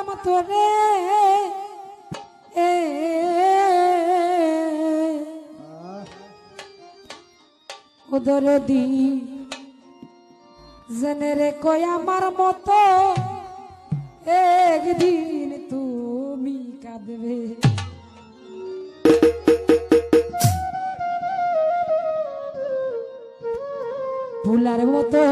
পেতাম তোরে। উদর দি জেনে রে কয় আমার মতো। একদিন তুমি কাঁদবে। ভুলার মতো